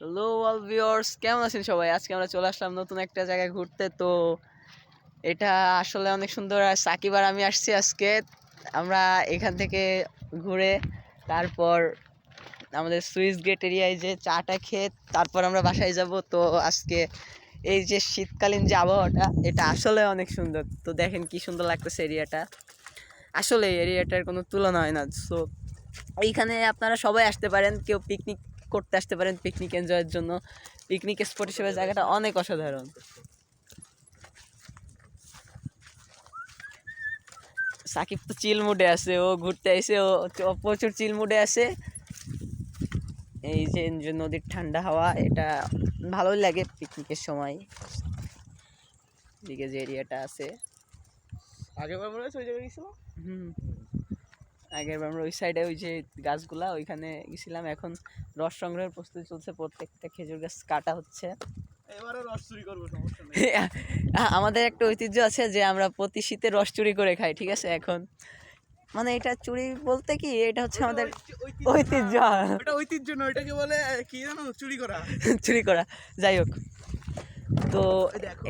Hello all viewers কেমন আছেন সবাই? আজকে আমরা চলে আসলাম নতুন একটা জায়গায় ঘুরতে। তো এটা আসলে অনেক সুন্দর। আর সাকিব আর আমি আসছি আজকে। আমরা এখান থেকে ঘুরে তারপর আমাদের সুইস গেট এরিয়ায় যে চাটা খেয়ে তারপর আমরা বাসায় যাব। তো আজকে এই যে শীতকালীন যে আবহাওয়াটা, এটা আসলে অনেক সুন্দর। তো দেখেন কি সুন্দর লাগতেছে এরিয়াটা। আসলে এরিয়াটার কোনো তুলনা হয় না। সো এইখানে আপনারা সবাই আসতে পারেন। কেউ পিকনিক করতে আসতে পারেন পিকনিক এনজয়ের জন্য। পিকনিক স্পট হিসেবে জায়গাটা অনেক অসাধারণ। সাকিব তো চিল মুডে আছে ও ঘুরতে আসে ও প্রচুর চিল মুডে আছে। এই যে নদীর ঠান্ডা হাওয়া এটা ভালোই লাগে পিকনিকের সময়। দিকে যে এরিয়াটা আছে। আগে মনে হচ্ছে ওই জায়গায় গেছিল হুম। আগের আমরা ওই সাইডে ওই যে গাছগুলা ওইখানে গেছিলাম। এখন রস সংগ্রহের প্রস্তুতি চলছে প্রত্যেকটা খেজুর গাছ কাটা হচ্ছে। আ- আমাদের একটা ঐতিহ্য আছে যে আমরা প্রতি শীতে রস চুরি করে খাই ঠিক আছে? এখন মানে এটা চুরি বলতে কি এটা হচ্ছে আমাদের ঐতিহ্য এটা ঐতিহ্য নয় এটাকে বলে কি জানো? চুরি করা। চুরি করা। যাই হোক তো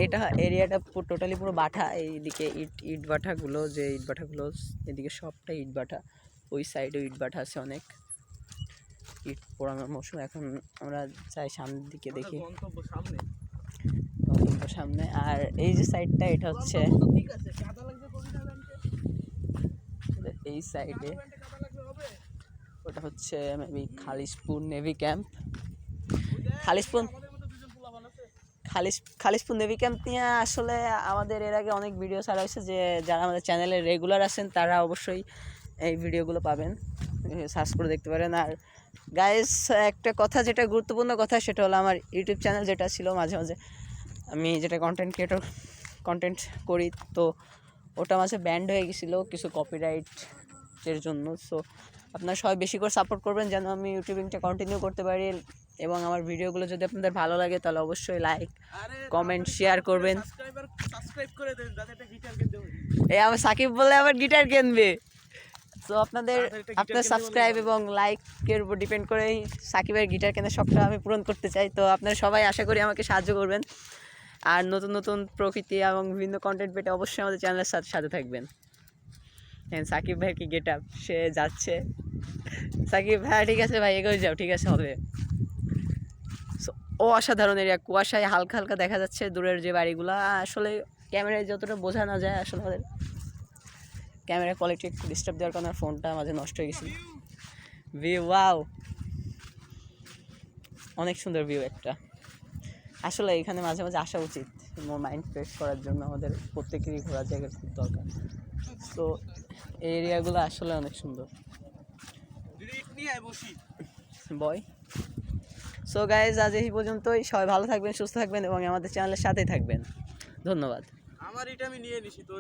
এটা এরিয়াটা টোটালি পুরো বাঠা। এইদিকে ইট ইট বাঠাগুলো যে ইট বাঠাগুলো এদিকে সবটা ইট বাঠা। ওই সাইডে ইট বাঠা আছে অনেক। ইট পোড়ানোর মৌসুম। এখন আমরা যাই সামনের দিকে দেখি। গন্তব্য সামনে। আর এই যে সাইডটা এটা হচ্ছে এই সাইডে ওটা হচ্ছে maybe Khalishpur navy camp Khalishpur Khalishpur navy camp নিয়ে আসলে আমাদের এর আগে অনেক ভিডিও ছাড়া হয়েছে যে যারা আমাদের চ্যানেলে রেগুলার আছেন, তারা অবশ্যই এই ভিডিওগুলো পাবেন। সার্চ করে দেখতে পারেন। আর গাইস একটা কথা যেটা গুরুত্বপূর্ণ কথা, সেটা হলো আমার ইউটিউব চ্যানেল যেটা ছিল মাঝে মাঝে, আমি যেটা কন্টেন্ট ক্রিয়েটর কন্টেন্ট করি, তো ওটা মাঝে ব্যান্ড হয়ে গেছিল। কিছু কপিরাইটের জন্য। সো আপনারা সবাই বেশি করে সাপোর্ট করবেন যেন আমি ইউটিউবিংটা কন্টিনিউ করতে পারি এবং আমার ভিডিওগুলো যদি আপনাদের ভালো লাগে তাহলে অবশ্যই লাইক কমেন্ট শেয়ার করবেন। এই আমার সাকিব বলে আবার গিটার কিনবে। তো আপনাদের আপনার সাবস্ক্রাইব এবং লাইকের উপর ডিপেন্ড করেই সাকিবের গিটার কেনার শখটা আমি পূরণ করতে চাই। তো আপনারা সবাই আশা করি আমাকে সাহায্য করবেন। আর নতুন নতুন প্রকৃতি এবং বিভিন্ন কন্টেন্ট পেতে অবশ্যই আমাদের চ্যানেলের সাথে সাথে থাকবেন। সাকিব ভাই কি গেট আপ সে যাচ্ছে। সাকিব ভাই, ঠিক আছে ভাই, এগোয় যাও, ঠিক আছে, হবে। ও অসাধারণ এরিয়া কুয়াশায় হালকা হালকা দেখা যাচ্ছে দূরের যে বাড়িগুলো। আসলে ক্যামেরায় যতটা বোঝা না যায় আসলে আমাদের ক্যামেরা কোয়ালিটি একটু ডিস্টার্ব দেওয়ার কারণে ফোনটা মাঝে নষ্ট হয়ে গেছিল। ভিউ ওয়াও অনেক সুন্দর ভিউ একটা। আসলে এখানে মাঝে মাঝে আসা উচিত মাইন্ড ফ্রেশ করার জন্য আমাদের প্রত্যেকেরই ঘোরার জায়গা খুব দরকার। তো এই এরিয়াগুলো আসলে অনেক সুন্দর। বয়। সো গাইজ আজ এই পর্যন্তই। সবাই ভালো থাকবেন, সুস্থ থাকবেন এবং আমাদের চ্যানেলের সাথেই থাকবেন। ধন্যবাদ। আমার এটা আমি নিয়ে নিছি, তোর